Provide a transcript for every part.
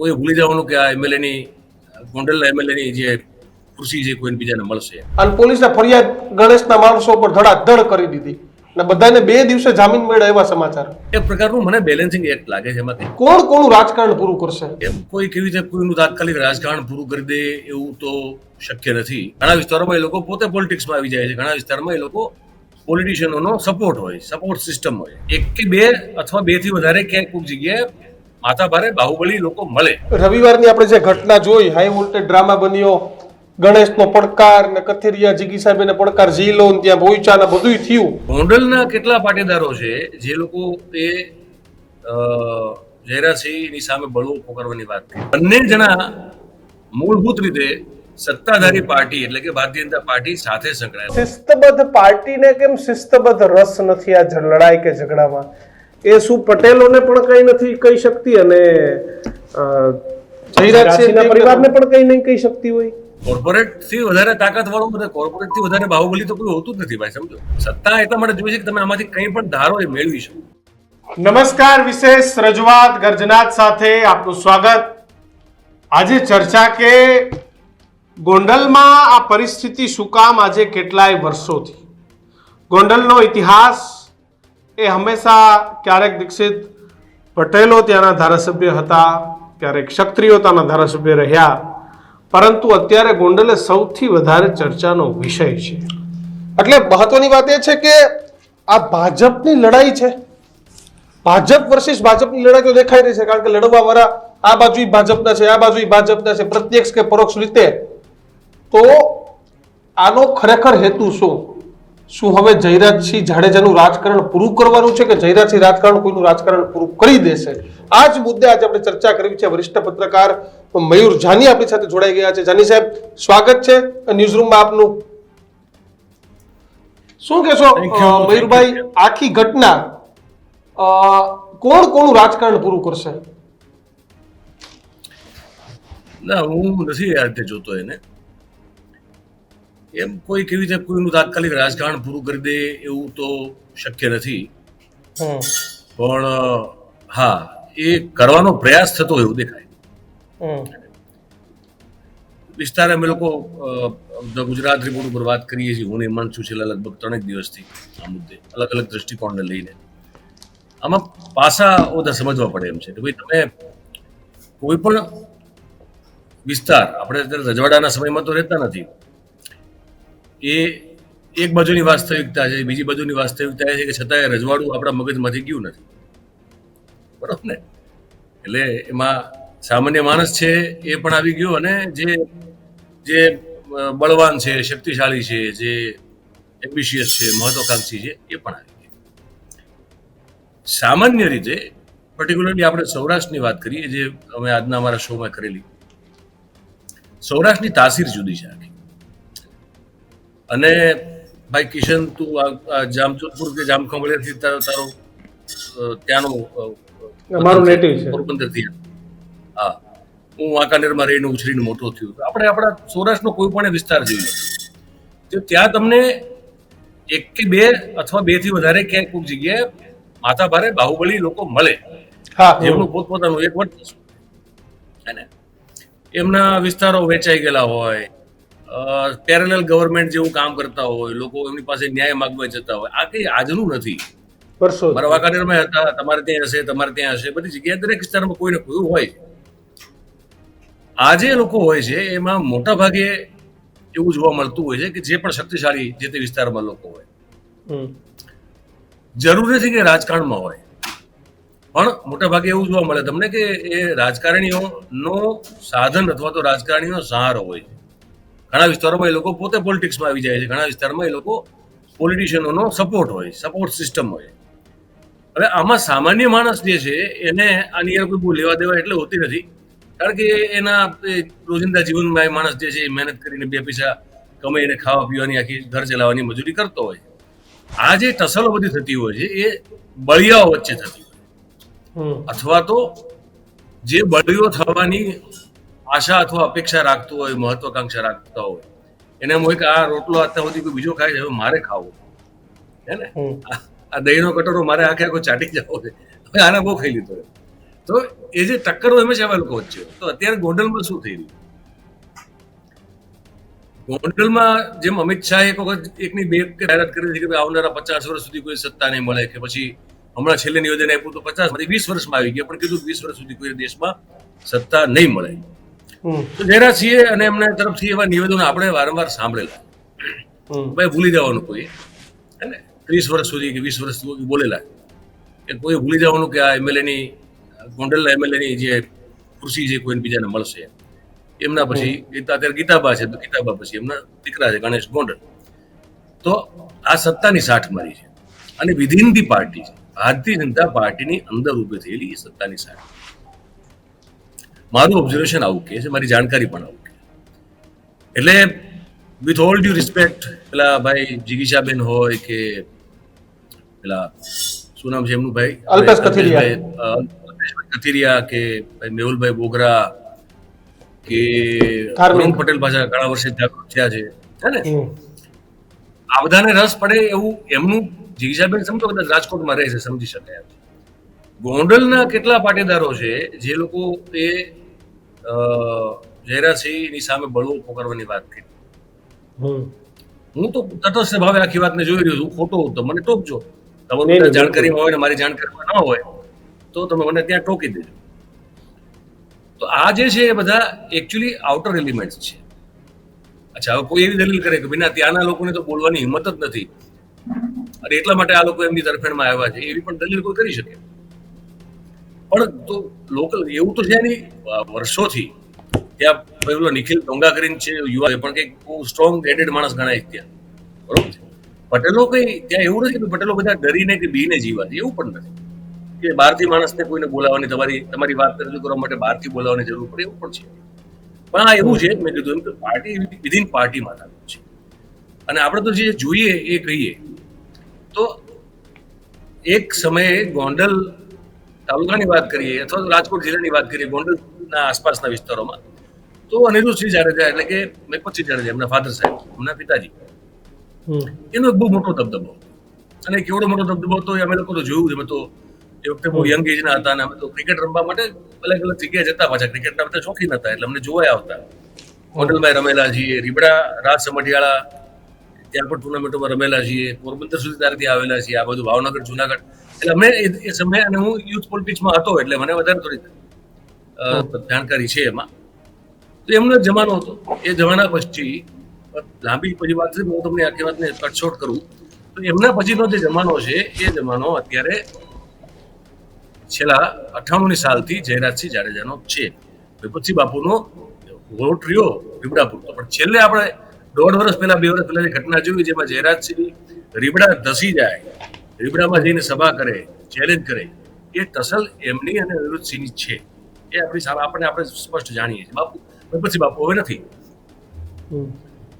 કોઈ ભૂલી જવાનું કે આ એમએલએની ગોંડલના એમએલએની જે ખુરશી છે કોઈને બીજાને મળશે. અને પોલીસે ફરિયાદ ગણેશના માણસો પર ધડાધડ કરી દીધી. અને બધાને બે દિવસે જામીન મળ્યા એવા સમાચાર. એક પ્રકારનું મને બેલેન્સિંગ એક્ટ લાગે છે એમાંથી. કોણ કોનું રાજકારણ પૂરું કરશે? એમ કોઈ કેવી રીતે કોઈનું તાત્કાલિક રાજકારણ પૂરું કરી દે એવું તો શક્ય નથી. ઘણા વિસ્તારોમાં એ લોકો પોતે પોલિટિક્સમાં આવી જાય છે. ઘણા વિસ્તારમાં એ લોકો પોલિટિશિયનોનો સપોર્ટ હોય સપોર્ટ સિસ્ટમ હોય. એક કે બે અથવા બેથી વધારે ક્યાંક કોઈક જગ્યાએ માથા ભારે બાહુબલી લોકો મળે. રવિવારની આપણે જે ઘટના જોઈ હાઈ વોલ્ટેજ ડ્રામા બન્યો. ગણેશનો પડકાર ને કથેરિયા જીગી સાહેબને પડકાર ઝીલો ને ત્યાં પહોંચ્યા ને બધું થયું. ગોંડલના કેટલા પાટીદારો છે જે લોકો એ જયરાજસિંહની સામે બળવો પોકારવાની વાત કરી. બંને જણા મૂળભૂત રીતે સત્તાધારી પાર્ટી એટલે કે ભારતીય જનતા પાર્ટી સાથે સંકળાયેલ. શિસ્તબદ્ધ પાર્ટીને કેમ શિસ્તબદ્ધ રસ નથી આ લડાઈ કે ઝઘડામાં? એ શું પટેલોને પણ કઈ નથી કહી શકતી અને જયરાજસિંહના પરિવારને પણ કઈ નહીં કહી શકતી હોય. કોર્પોરેટથી વધારે તાકાત વાળું બધા કોર્પોરેટથી વધારે બાહુબલી તો કોઈ હોતું જ નથી ભાઈ સમજો. સત્તા એટલા માટે જોઈએ છે કે તમે આમાંથી કંઈ પણ ધારો એ મેળવી શકો. નમસ્કાર વિશેષ રજૂઆત ગર્જનાથ સાથે આપનું સ્વાગત. આજે ચર્ચા કે ગોંડલમાં આ પરિસ્થિતિ શું કામ આજે કેટલાય વર્ષોથી? ગોંડલનો ઇતિહાસ એ હંમેશા ક્યારેક દીક્ષિત પટેલો ત્યાંના ધારાસભ્ય હતા, ક્યારેક ક્ષત્રિયો ત્યાંના ધારાસભ્ય રહ્યા. પરંતુ અત્યારે ગોંડલે સૌથી વધારે ચર્ચાનો વિષય છે. એટલે મહત્વની વાત એ છે કે આ ભાજપની લડાઈ છે. ભાજપ વર્સિસ ભાજપની લડાઈ તો દેખાઈ રહી છે, કારણ કે લડવા વાળા આ બાજુ ભાજપના છે, આ બાજુ ભાજપના છે, પ્રત્યક્ષ કે પરોક્ષ રીતે. તો આનો ખરેખર હેતુ શું? શું હવે જયરાજસિંહ જાડેજાનું રાજકારણ પૂરું કરવાનું છે કે જયરાજસિંહ રાજકારણ કોઈનું રાજકારણ પૂરું કરી દેશે? આ જ મુદ્દે આજે આપણે ચર્ચા કરવી છે. વરિષ્ઠ પત્રકાર મયુર જાની આપણી સાથે જોડાઈ ગયા છે. જાની સાહેબ સ્વાગત છે ન્યૂઝરૂમમાં આપનું. શું કહેશો મયુરભાઈ આખી ઘટના કોણ કોનું રાજકારણ પૂરું કરશે? ના હું નથી આ રીતે જોતો એને. એમ કોઈ કેવી રીતે કોઈનું તાત્કાલિક રાજકારણ પૂરું કરી દે એવું તો શક્ય નથી. પણ હા એ કરવાનો પ્રયાસ થતો એવું દેખાય. વિસ્તાર અમે લોકો ગુજરાત રિપોર્ટ ઉપર વાત કરીએ છીએ. હું એમાં છું છેલ્લા લગભગ ત્રણેક દિવસથી આ મુદ્દે અલગ અલગ દ્રષ્ટિકોણને લઈને. આમાં પાસા બધા સમજવા પડે એમ છે કે ભાઈ તમે કોઈ પણ વિસ્તાર આપણે અત્યારે રજવાડાના સમયમાં તો રહેતા નથી એ એક બાજુની વાસ્તવિકતા છે, બીજી બાજુની વાસ્તવિકતા એ છે કે છતાંય રજવાડું આપણા મગજમાંથી ગયું નથી. બરોબર ને? એટલે એમાં સામાન્ય માણસ છે એ પણ આવી ગયો અને જે જે બળવાન છે, શક્તિશાળી છે, જે એમ્બિશિયસ છે, મહત્વાકાંક્ષી છે, એ પણ આવી ગયો. સામાન્ય રીતે પર્ટિક્યુલરલી આપણે સૌરાષ્ટ્રની વાત કરીએ, જે અમે આજના અમારા શોમાં કરેલી, સૌરાષ્ટ્રની તાસીર જુદી છે આખી. અને ભાઈ કિશન તું આ- જામજોધપુર કે જામખંભળિયાથી તારો તારો ત્યાંનો અમારું native છે. પોરબંદરથી હા. હું વાંકાનેરમાં રહીને ઉછરીને મોટો થયો આપણે આપણા સૌરાષ્ટ્રનો કોઈ પણ વિસ્તાર જોઈએ તો ત્યાં તમને એક કે બે અથવા બેથી વધારે ક્યાંક કોઈક જગ્યાએ માથા ભારે બાહુબલી લોકો મળે. હા. એમનું પોતપોતાનું એક વર્ચસ્વ એમના વિસ્તારો વેચાઈ ગયેલા હોય પેરેલલ ગવર્મેન્ટ જેવું કામ કરતા હોય લોકો એમની પાસે ન્યાય માગવા જતા હોય આ કઈ આજનું નથી. વર્ષો મારા વાંકાનેરમાં હતા તમારે ત્યાં હશે તમારે ત્યાં હશે બધી જગ્યાએ દરેક વિસ્તારમાં કોઈ ને કોઈ હોય આજે લોકો હોય છે એમાં મોટા ભાગે એવું જોવા મળતું હોય છે કે જે પણ શક્તિશાળી જે તે વિસ્તારમાં લોકો હોય. હમ. જરૂર નથી કે રાજકારણમાં હોય. પણ મોટા ભાગે એવું જોવા મળે તમને કે એ રાજકારણીઓનો સાધન અથવા તો રાજકારણીનો સહારો હોય છે. ઘણા વિસ્તારોમાં એ લોકો પોતે પોલિટિક્સમાં આવી જાય છે. ઘણા વિસ્તારમાં એ લોકો પોલિટિશિયનોનો સપોર્ટ હોય સપોર્ટ સિસ્ટમ હોય. હવે આમાં સામાન્ય માણસ જે છે એને આની યાર કોઈ બહુ લેવા દેવા એટલે હોતી નથી. કારણ કે એના રોજિંદા જીવનમાં એ માણસ જે છે એ મહેનત કરીને બે પૈસા કમાઈને ખાવા પીવાની આખી ઘર ચલાવવાની મજૂરી કરતો હોય. આ જે ટસલો બધી થતી હોય છે એ બળિયાઓ વચ્ચે થતી હોય. અથવા તો જે બળીઓ થવાની આશા અથવા અપેક્ષા રાખતું હોય મહત્વાકાંક્ષા રાખતા હોય. એને એમ હોય કે આ રોટલો અત્યાર સુધી કોઈ બીજો ખાય છે હવે મારે ખાવો. હે ને? આ- દહીંનો કટોરો મારે આખે આખો ચાટી જવો છે. હવે આને બહુ ખાઈ લીધો તો એ જે ટક્કરો હંમેશા લોકો વચ્ચે. તો અત્યારે ગોંડલમાં શું થઈ રહ્યું? ગોંડલમાં જેમ અમિત શાહ એક વખત એકની બે જાહેરાત કરી હતી કે આવનારા પચાસ વર્ષ સુધી કોઈ સત્તા નહીં મળે કે પછી હમણાં છેલ્લે નિવેદન આપ્યું તો પચાસમાંથી વીસ વર્ષમાં આવી ગયા પણ કીધું વીસ વર્ષ સુધી કોઈ દેશમાં સત્તા નહીં મળે. હમ, છીએ અને એમના તરફથી એવા નિવેદનો આપણે વારંવાર સાંભળેલા. ભાઈ ભૂલી જવાનું કોઈ. હે ને? ત્રીસ વર્ષ સુધી કે વીસ વર્ષ સુધી બોલેલા. કે કોઈ ભૂલી જવાનું કે આ એમએલએની ગોંડલના એમએલએની જે ખુરશી છે કોઈને બીજાને મળશે. એમના પછી અત્યારે ગીતાબા છે તો ગીતાબા પછી એમના દીકરા છે ગણેશ ગોંડલ. તો આ સત્તાની સાઠ મારી છે. અને વિધિન ધી પાર્ટી છે. ભારતીય જનતા પાર્ટીની અંદર ઊભી થયેલી એ સત્તાની સાઠ મારું ઓબ્ઝર્વેશન આવું કે છે મારી જાણકારી પણ આવું કે. એટલે વિથ ઓલ ડ્યુ રિસ્પેક્ટ પેલા ભાઈ જિગીશાબેન હોય કે પેલા શું નામ છે એમનું ભાઈ? અલ્પેશ કથિરિયા. કે ભાઈ મેહુલભાઈ બોગરા કે અરુણ પટેલ પાછા ઘણા વર્ષે જાગૃત થયા છે હે ને? આ બધાને રસ પડે એવું એમનું જીગીશાબેન સમજો કદાચ રાજકોટમાં રહે છે સમજી શકાય એમ. છે. ગોંડલના કેટલા પાટીદારો છે જે લોકો એ જયરાજસિંહની સામે બળવો પોકારવાની વાત કરી. હું તો તટસ્થ ભાવે આખી વાતને જોઈ રહ્યો છું ખોટો તો મને ટોકજો તમારું નહીં, જાણકારીમાં હોય ને મારી જાણકારીમાં ન હોય તો તમે મને ત્યાં ટોકી દેજો. તો આ જે છે એ બધા એકચ્યુઅલી આઉટર એલિમેન્ટ્સ છે. અચ્છા હવે કોઈ એવી દલીલ કરે કે બિના ત્યાંના લોકોને તો બોલવાની હિંમત જ નથી. અને એટલા માટે આ લોકો એમની તરફેણમાં આવ્યા છે. એવી પણ દલીલ કોઈ કરી શકે? પણ તો લોકલ એવું તો છે નહીં વર્ષોથી ત્યાં પેલો નિખિલ ડોંગા કરીને છે, યુવા પણ કંઈક બહુ સ્ટ્રોંગ હેડેડ માણસ ગણાય ત્યાં. બરોબર પટેલો કઈ ત્યાં એવું નથી કે પટેલો બધા ડરીને કે બીને જીવા એવું પણ નથી. કે બહારથી માણસને કોઈને બોલાવવાની તમારી તમારી વાત રજૂ કરવા માટે બહારથી બોલાવવાની જરૂર પડે, એવું પણ છે. પણ આ એવું છે, મેં કીધું એમ કે પાર્ટી વિધિન પાર્ટીમાં થતું છે. અને આપણે તો જે જોઈએ એ કહીએ, તો એક સમયે ગોંડલ તાલુકાની વાત કરીએ અથવા તો રાજકોટ જિલ્લાની વાત કરીએ ગોંડલના આસપાસના વિસ્તારોમાં તો અનિરુદ્ધસિંહ જાડેજા એટલે કે મેકપતસિંહ જાડેજા એમના ફાધર સાહેબ એમના પિતાજી. એનો એક બહુ મોટો દબદબો અને કેવડો મોટો દબદબો તો અમે લોકો તો જોયું છે અમે તો એ વખતે બહુ યંગ એજના હતા અને અમે તો ક્રિકેટ રમવા માટે અલગ અલગ જગ્યાએ જતા પાછા. ક્રિકેટના બધા શોખીન હતા એટલે અમને જોવાય આવતા. હોટલમાં રમેલા છીએ રીબડા રાજ સમઢિયાળા ત્યાં પણ ટુર્નામેન્ટોમાં રમેલા છીએ. પોરબંદર સુધી ત્યારથી આવેલા છીએ. આ બધું ભાવનગર, જુનાગઢ. એટલે અમે એ સમયે અને હું યુથ પોલિટિક્સમાં હતો, એટલે મને વધારે થોડી જાણકારી છે એમાં. તો એમનો જમાનો હતો. એ જમાના પછી લાંબી પછી વાત હું તમને આખી વાતને કટશોર્ટ કરું. તો એમના પછીનો જે જમાનો છે, એ જમાનો અત્યારે છેલ્લા અઠ્ઠાણુંની સાલથી જયરાજસિંહ જાડેજાનો છે. પછી બાપુનો વોટ રહ્યો તો પણ છેલ્લે આપણે દોઢ વર્ષ પહેલા, બે વર્ષ પહેલા જે ઘટના જોઈ, જેમાં જયરાજસિંહ રીબડા ધસી જાય, રીબડામાં જઈને સભા કરે ચેલેન્જ કરે, એ ટસલ એમની અને અનિરુદ્ધસિંહની છે. એ આપણી સામે આપણે આપણે સ્પષ્ટ જાણીએ છીએ. બાપુ પછી બાપુ, હવે નથી.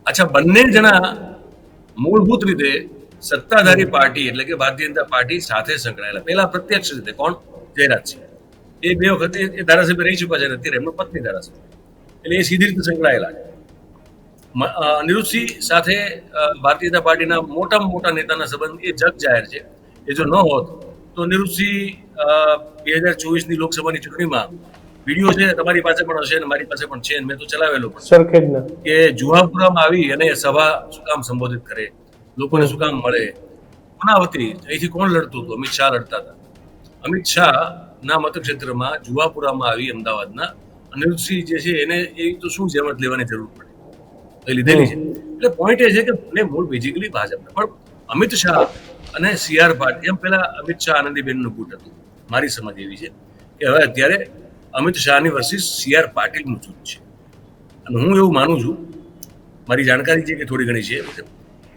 અચ્છા, બંને જણા મૂળભૂત રીતે સત્તાધારી પાર્ટી એટલે કે ભારતીય જનતા પાર્ટી સાથે સંકળાયેલા. પહેલા પ્રત્યક્ષ રીતે કોણ? જયરાજસિંહ. એ બે વખત એ- ધારાસભ્ય રહી ચૂક્યા છે અત્યારે એમનો પત્ની ધારાસભ્ય. એટલે એ સીધી રીતે સંકળાયેલા છે. અનિરુદ્ધસિંહ સાથે ભારતીય જનતા પાર્ટીના મોટામાં મોટા નેતાના સંબંધ એ જગ જાહેર છે. એ જો ન હોત તો અનિરુદ્ધસિંહ બે હજાર ચોવીસની લોકસભાની ચૂંટણીમાં વીડિયો છે તમારી પાસે પણ હશે અને મારી પાસે પણ છે મેં તો ચલાવેલો પણ. કે જુહાપુરામાં આવી અને સભા શું કામ સંબોધિત કરે લોકોને શું કામ મળે. કોના વતી અહીંથી કોણ લડતું હતું? અમિત શાહ લડતા હતા. અમિત શાહ ના મતક્ષેત્રમાં જુહાપુરામાં આવી અમદાવાદના અનિરુદ્ધસિંહ જે છે એને એ તો શું જહેમત લેવાની જરૂર પડે? લીધેલી છે. એટલે પોઈન્ટ એ છે કે મને મૂળ બેઝિકલી ભાજપના. પણ અમિત શાહ અને સી આર પાટીલ એમ પેલા અમિત શાહ આનંદીબેનનું ગુટ હતું. મારી સમજ એવી છે કે હવે અત્યારે અમિત શાહની વર્સિસ સી આર પાટીલનું જૂથ છે. અને હું એવું માનું છું મારી જાણકારી છે કે થોડી ઘણી છે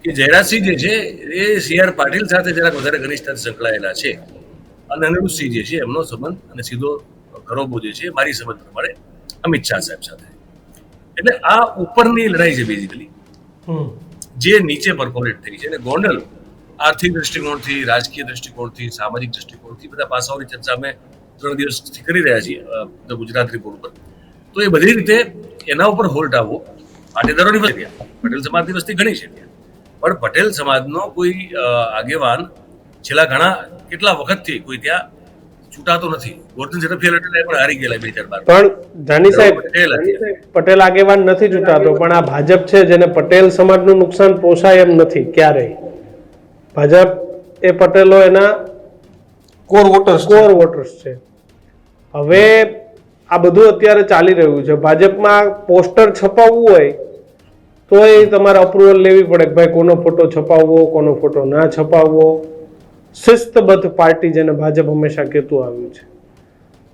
કે જયરાજસિંહ જે છે એ સી આર પાટીલ સાથે જરાક વધારે ઘનિષ્ઠતાથી સંકળાયેલા છે. અને અનિરુદ્ધસિંહ જે છે એમનો સંબંધ અને સીધો ખરોબો જે છે મારી સમજ પ્રમાણે અમિત શાહ સાહેબ સાથે એટલે આ ઉપરની લડાઈ છે બેઝિકલી હમ. જે નીચે પરકોલેટ થઈ છે. અને ગોંડલ આર્થિક દ્રષ્ટિકોણથી રાજકીય દ્રષ્ટિકોણથી સામાજિક દ્રષ્ટિકોણથી બધા પાસાઓની ચર્ચા અમે ત્રણ દિવસથી કરી રહ્યા છીએ ધ ગુજરાત રિપોર્ટ ઉપર. તો એ બધી રીતે એના ઉપર હોલ્ટ આવવો પાટીદારોની વસ્તી પટેલ સમાજની વસ્તી ઘણી છે ત્યાં. પણ પટેલ સમાજનો કોઈ આગેવાન છેલ્લા ઘણા કેટલા વખતથી કોઈ ત્યાં ચૂંટાતો નથી. ગોરધન ઝડફિયા લડેલા પણ હારી ગયેલા બે ચાર બાર. પણ ધાની સાહેબ પટેલ પટેલ આગેવાન નથી ચૂંટાતો પણ આ ભાજપ છે જેને પટેલ સમાજનું નુકસાન પોસાય એમ નથી ક્યારેય. ભાજપ એ પટેલો એના કોર વોટર્સ કોર વોટર્સ છે. હવે આ બધું અત્યારે ચાલી રહ્યું છે. ભાજપમાં પોસ્ટર છપાવવું હોય તો એ તમારે અપ્રુવલ લેવી પડે કે ભાઈ કોનો ફોટો છપાવવો કોનો ફોટો ના છપાવવો. શિસ્તબદ્ધ પાર્ટી જેને ભાજપ હંમેશા કહેતું આવ્યું છે.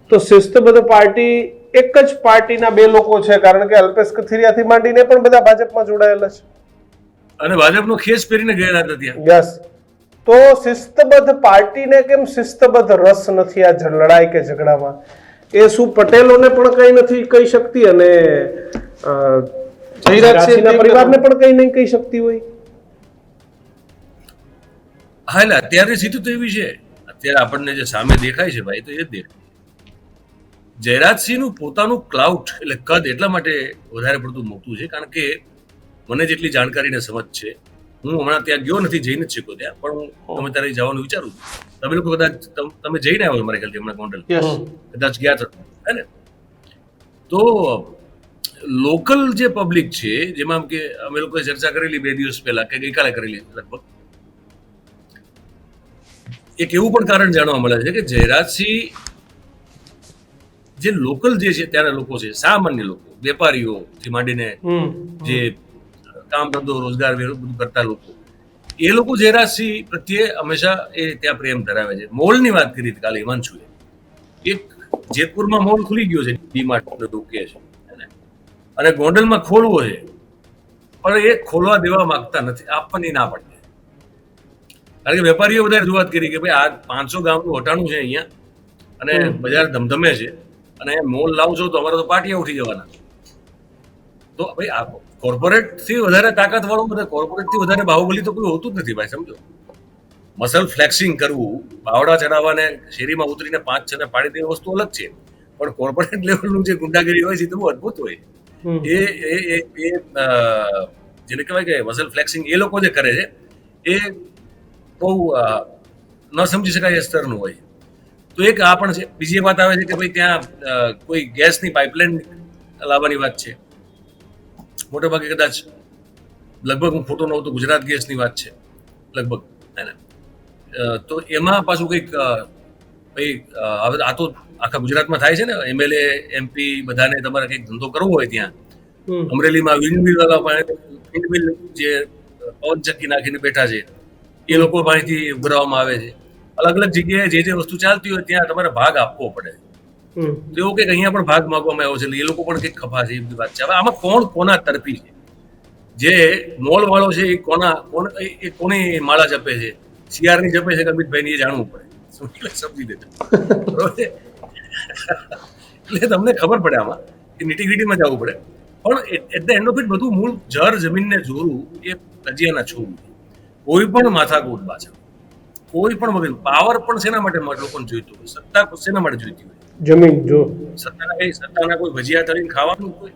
તો શિસ્તબદ્ધ પાર્ટી એક જ પાર્ટીના બે લોકો છે કારણ કે અલ્પેશ કથિરિયાથી માંડીને પણ બધા ભાજપમાં જોડાયેલા છે. અને ભાજપનો ખેસ પહેરીને ગયેલા હતા ત્યાં યસ. તો શિસ્તબદ્ધ પાર્ટીને કેમ શિસ્તબદ્ધ રસ નથી આ જ- લડાઈ કે ઝઘડામાં? એ શું પટેલોને પણ કઈ નથી કહી શકતી અને અ, જયરાજ છે રાશિના તેમને પરિવારને પણ કઈ નહીં કહી શકતી હોય? હા એટલે અત્યારે સીધું તો એવી છે. અત્યારે આપણને જે સામે દેખાય છે ભાઈ તો એ જ દેખાય. જયરાજસિંહનું પોતાનું ક્લાઉટ એટલે કદ એટલા માટે વધારે પડતું મોટું છે કારણ કે મને જેટલી જાણકારીને સમજ છે હું હમણાં ત્યાં ગયો નથી જઈને જ શક્યો ત્યાં પણ હું તમે ત્યારે જવાનું વિચારું છું. તમે લોકો કદાચ તમ- તમે જઈને આવ્યો મારા ખ્યાલથી હમણાં ગોંડલ. કદાચ ગયા છો હે ને? તો લોકલ જે પબ્લિક છે જેમાં કે અમે લોકોએ ચર્ચા કરેલી બે દિવસ પહેલા કે ગઈકાલે કરેલી લગભગ એક એવું પણ કારણ જાણવા મળે છે કે જયરાજસિંહ જે લોકલ જે છે ત્યાંના લોકો છે સામાન્ય લોકો વેપારીઓથી માંડીને જે કામ ધંધો રોજગાર બધું કરતા લોકો એ લોકો જયરાજસિંહ પ્રત્યે હંમેશા એ ત્યાં પ્રેમ ધરાવે છે. મોલની વાત કરી હતી કાલે હિમાંશુએ. એક જેતપુરમાં મોલ ખુલી ગયો છે ડીમાર્ટ બધું કે છે અને ગોંડલમાં ખોલવો છે. પણ એ ખોલવા દેવા માંગતા નથી. આપવાની ના પડે. કારણ કે વેપારીઓ બધા રજૂઆત કરી કે ભાઈ આ પાંચસો ગામનું વટાણું છે અહીંયા અને બજાર ધમધમે છે અને મોલ લાવશો તો અમારે તો પાટિયા ઉઠી જવાના. તો ભાઈ આ કોર્પોરેટથી વધારે તાકાત વાળું બધા કોર્પોરેટથી વધારે બાહુબલી તો કોઈ હોતું જ નથી ભાઈ સમજો. મસલ ફ્લેક્સિંગ કરવું બાવડા ચડાવવાને શેરીમાં ઉતરીને પાંચ છ ને પાડી દેવી વસ્તુ અલગ છે. પણ કોર્પોરેટ લેવલનું જે ગુંડાગીરી હોય છે તે બહુ અદભુત હોય. એ એ એ એ જેને કહેવાય કે મસલ ફ્લેક્સિંગ એ લોકો જે કરે છે એ બહુ ન સમજી શકાય એ સ્તરનું હોય. તો એક આ પણ છે. બીજી વાત આવે છે કે ભાઈ ત્યાં કોઈ ગેસની પાઇપલાઇન લાવવાની વાત છે. મોટે ભાગે કદાચ લગભગ હું ખોટો ન હોઉં તો ગુજરાત ગેસની વાત છે. લગભગ. તો એમાં પાછું કંઈક ભાઈ હવે આ તો આખા ગુજરાતમાં થાય છે ને એમએલએ એમપી બધાને તમારે કંઈક ધંધો કરવો હોય ત્યાં. અમરેલીમાં વિન્ડમિલ વાળા પાસે વિન્ડમિલ જે પવન ચક્કી નાખીને બેઠા છે. એ લોકો પાસેથી ઉઘરાવવામાં આવે છે. અલગ અલગ જગ્યાએ જે જે વસ્તુ ચાલતી હોય ત્યાં તમારે ભાગ આપવો પડે. એવું કે અહીંયા પણ ભાગ માગવામાં આવ્યો છે એ લોકો પણ કંઈક ખભા છે એ બધી વાત છે. હવે આમાં કોણ કોના તરફી છે? જે મોલ વાળો છે એ કોના કોણ એ- કોની માળા જપે છે? CR ની જપે છે કે અમિતભાઈ એ જાણવું પડે. સમજી દેજો બરોબર એટલે તમને ખબર પડે આમાં કે નિટીગ્રીટીમાં જવું પડે. પણ at the end of it બધું મૂળ જર જમીનને જોરું એ કજિયાના છોડવું કોઈ પણ માથાકૂટ પાછળ. કોઈ પણ વગર પાવર પણ શેના માટે લોકોને જોઈતું હોય? સત્તા શેના માટે જોઈતી હોય? જમીન જો. સત્તાના એ સત્તાના કોઈ ભજીયા તળીને ખાવાનું કોઈ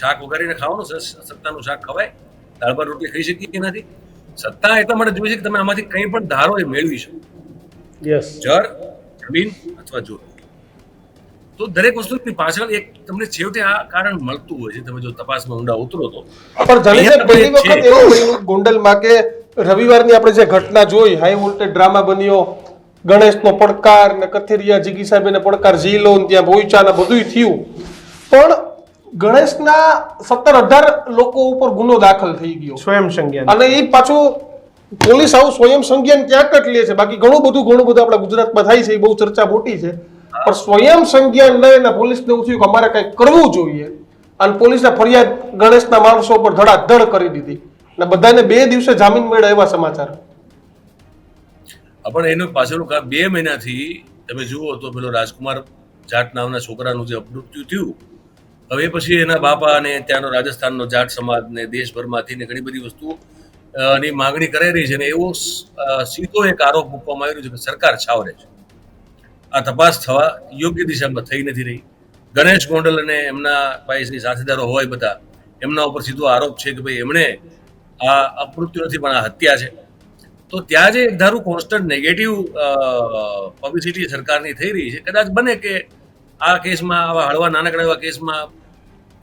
શાક વઘારીને ખાવાનું સત્તાનું શાક ખવાય? દાળ ભાત રોટલી ખાઈ શકીએ કે નથી? સત્તા એટલા માટે જોઈએ છે કે તમે આમાંથી કંઈ પણ ધારો એ મેળવી શકો. યસ જળ જમીન અથવા જોર તો દરેક વસ્તુની પાછળ એક તમને છેવટે આ કારણ મળતું હોય છે. તમે જો તપાસમાં ઊંડા ઉતરો તો. પણ જાણી પહેલી વખત એવું બન્યું ગોંડલમાં કે રવિવારની આપણે જે ઘટના જોઈ હાઈ વોલ્ટેજ ડ્રામા બન્યો ગણેશનો પડકાર ને કથેરિયા જીગી સાહેબને પડકાર ઝીલો ને ત્યાં ભોઈચા બધું બધુંય થયું. પણ ગણેશના સત્તર અઢાર લોકો ઉપર ગુનો દાખલ થઈ ગયો. સ્વયં સંજ્ઞાન. અને એ પાછું પોલીસ આવું સ્વયં સંજ્ઞાન ક્યાંક જ લે છે. બાકી ઘણું બધું ઘણું બધું આપણા ગુજરાતમાં થાય છે એ બહુ ચર્ચા મોટી છે. પણ સ્વયં સંજ્ઞાન લઈને પોલીસને એવું થયું કે અમારે કંઈક કરવું જોઈએ. અને પોલીસને ફરિયાદ ગણેશના માણસો પર ધડાધડ કરી દીધી. અને બધાને બે દિવસે જામીન મળ્યા એવા સમાચાર. પણ એનું પાછળનું કામ બે મહિનાથી તમે જુઓ તો પેલો રાજકુમાર જાટ નામના છોકરાનું જે અપમૃત્યુ થયું, હવે પછી એના બાપા અને ત્યાંનો રાજસ્થાનનો જાટ સમાજ ને દેશભરમાંથી ને ઘણી બધી વસ્તુ ની માંગણી કરાઈ રહી છે ને એવો સીધો એક આરોપ મૂકવામાં આવ્યો છે કે સરકાર છાવરે છે. આ તપાસ થવા યોગ્ય દિશામાં થઈ નથી રહી. ગણેશ ગોંડલ અને એમના પાસેની સાથીદારો હોય બધા, એમના ઉપર સીધો આરોપ છે કે ભાઈ એમણે આ અપમૃત્યુ નથી પણ આ હત્યા છે. તો ત્યાં જે ધારું કોન્સ્ટન્ટ નેગેટિવ પબ્લિસિટી સરકારની થઈ રહી છે, કદાચ બને કે આ કેસમાં, આવા હળવા નાનકડા એવા કેસમાં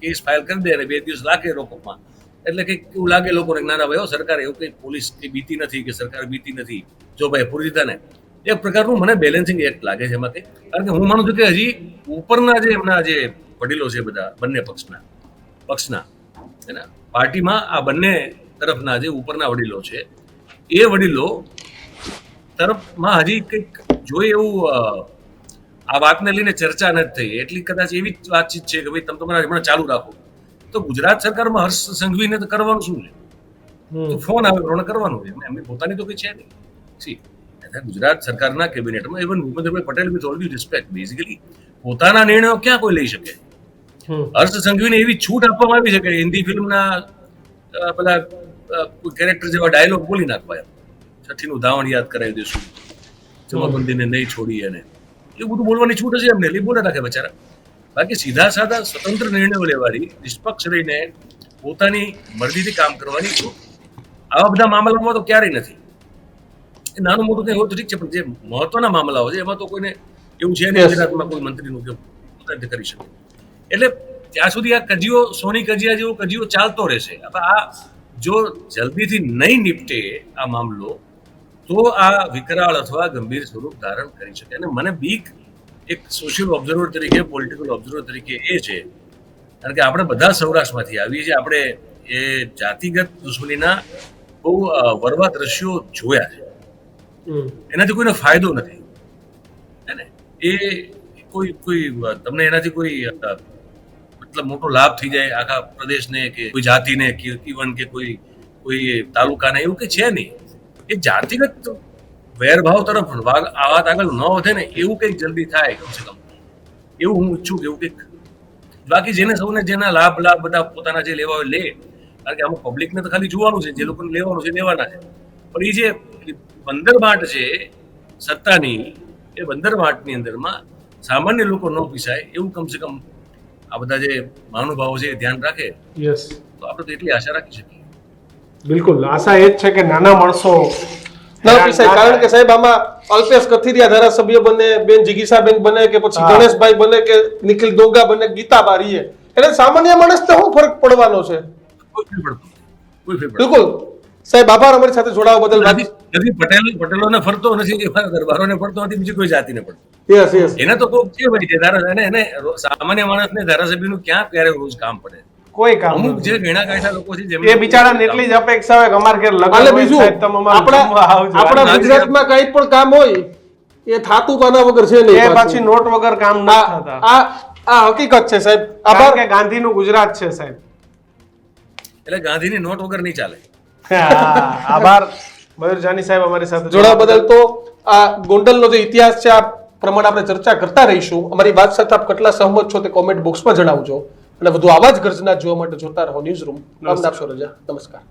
કેસ ફાઇલ કરી દે અને બે દિવસ લાગે રોકમાં એટલે કંઈક એવું લાગે લોકોને નાના ના ના, ભાઈ સરકાર એવું કંઈ પોલીસ કે બીતી નથી, કે સરકાર બીતી નથી. જો ભાઈ પૂરી ને એક પ્રકારનું મને બેલેન્સિંગ એક્ટ લાગે છે એમાંથી. કારણ કે હું માનું છું કે હજી ઉપરના જે એમના જે વડીલો છે બધા બંને પક્ષના પક્ષના છે ને પાર્ટીમાં આ બંને તરફના જે ઉપરના વડીલો છે એ વડીલો તરફમાં હજી કંઈક જોઈએ એવું આ વાતને લઈને ચર્ચા નથી થઈ. એટલી કદાચ એવી જ વાતચીત છે કે ભાઈ તમે તમારા હમણાં ચાલુ રાખો. તો ગુજરાત સરકારમાં હર્ષ સંઘવીને તો કરવાનું શું છે? ફોન આવે પ્રમાણે કરવાનું છે એમને એમની પોતાની તો કંઈ છે નહીં. સી ગુજરાત સરકારના કેબિનેટમાં even Bhupendrabhai Patel with all due respect basically પોતાના નિર્ણયો ક્યાં કોઈ લઈ શકે? અર્થ હર્ષ સંઘવીને એવી છૂટ આપવામાં આવી છે કે હિન્દી ફિલ્મના પેલા કેરેક્ટર જેવા ડાયલોગ બોલી નાખવા એમ. છઠ્ઠીનું ધાવણ યાદ કરાવી દઈશું. જમાબંધીને નહીં છોડી અને એવું બધું બોલવાની છૂટ હશે એમને એટલે એ બોલે રાખે બચારા. બાકી સીધા સાધા સ્વતંત્ર નિર્ણયો લેવાની નિષ્પક્ષ રહીને પોતાની મરજીથી કામ કરવાની આવા બધા મામલામાં તો ક્યારેય નથી. એ નાનું મોટું કંઈ હોય તો ઠીક છે પણ જે મહત્વના મામલાઓ છે એમાં તો કોઈને એવું છે નહીં ગુજરાતમાં કોઈ મંત્રીનું કે પોતાની કરી શકે. એટલે ત્યાં સુધી આ કજીઓ સોની કજિયા જેવો કજીઓ ચાલતો રહેશે. હવે આ જો જલ્દીથી નહીં નિપટે આ મામલો તો આ વિકરાળ અથવા ગંભીર સ્વરૂપ ધારણ કરી શકે. અને મને બીક એક સોશિયલ ઓબ્ઝર્વર તરીકે પોલિટિકલ ઓબ્ઝર્વર તરીકે એ છે કારણ કે આપણે બધા સૌરાષ્ટ્રમાંથી આવીએ છીએ આપણે એ જાતિગત દુશ્મનીના બહુ વરવા દ્રશ્યો જોયા છે. એનાથી કોઈને ફાયદો નથી. હે ને? એ કોઈ કોઈ, તમને એનાથી કોઈ, મતલબ મોટો લાભ થઈ જાય આખા પ્રદેશને કે કોઈ જાતિને કે ઇવન કે કોઈ કોઈ તાલુકાને એવું કે છે નહીં. એ જાતિગત વેરભાવ તરફ આ વાત આગળ ન વધે ને એવું કંઈક જલ્દી થાય કમસે કમ. એવું હું ઈચ્છું કે એવું કંઈક. બાકી જેને સૌને જેના લાભ લાભ બધા પોતાના જે લેવા હોય લે. કારણ કે આમાં પબ્લિકને તો ખાલી જોવાનું છે, જે લોકોને લેવાનું છે લેવાના છે. પણ એ જે બંદર માટ છે સત્તાની એ બંદર અંદરમાં સામાન્ય લોકો ન પીસાય એવું કમસે કમ આ બધા જે મહાનુભાવો છે એ ધ્યાન રાખે. યસ તો આપણે તો એટલી આશા રાખી શકીએ. બિલકુલ. આશા એ જ છે કે નાના માણસો ના પીસાય કારણ કે સાહેબ આમાં અલ્પેશ કથિરિયા ધારાસભ્ય બને બેન જિગીસાબેન બને કે પછી ગણેશભાઈ બને કે નિખિલ દોગા બને ગીતા બારીએ એટલે સામાન્ય માણસ તો શું ફરક પડવાનો છે? કોઈ પડતો બિલકુલ. સાહેબ આભાર અમારી સાથે જોડાવા બદલ. નથી પટેલ પટેલોને ફરતો નથી કે દરબારોને પડતો નથી બીજી કોઈ જાતિને પડતો યસ યસ એને તો કોક છે ભાઈ જે ધારા એને સામાન્ય માણસને ધારાસભ્યનું ક્યાં ક્યારે રોજ કામ પડે? કોઈ કામ અમુક જે ઘણા ગાંઠા લોકો છે એ બિચારાને એટલી જ અપેક્ષા હોય કે અમાર ઘેર લગ્ન બીજું આપણા. આપણા ગુજરાતમાં કઈ પણ કામ હોય એ થાતું તો આના વગર છે એ પાછી. નોટ વગર કામ ના થતા. આ આ હકીકત છે સાહેબ. આભાર. કે ગાંધીનું ગુજરાત છે સાહેબ. એટલે ગાંધીની નોટ વગર નહીં ચાલે. આભાર. મયુર જાની સાહેબ અમારી સાથે જોડાવા બદલ તો આ ગોંડલનો જે ઇતિહાસ છે આ પ્રમાણે આપણે ચર્ચા કરતા રહીશું. અમારી વાત સાથે આપ કેટલા સહમત છો તે કોમેન્ટ બોક્સમાં જણાવજો. અને વધુ આવા જ ગર્જના જોવા માટે જોતા રહો ન્યૂઝ રૂમ. આપશો રજા. નમસ્કાર.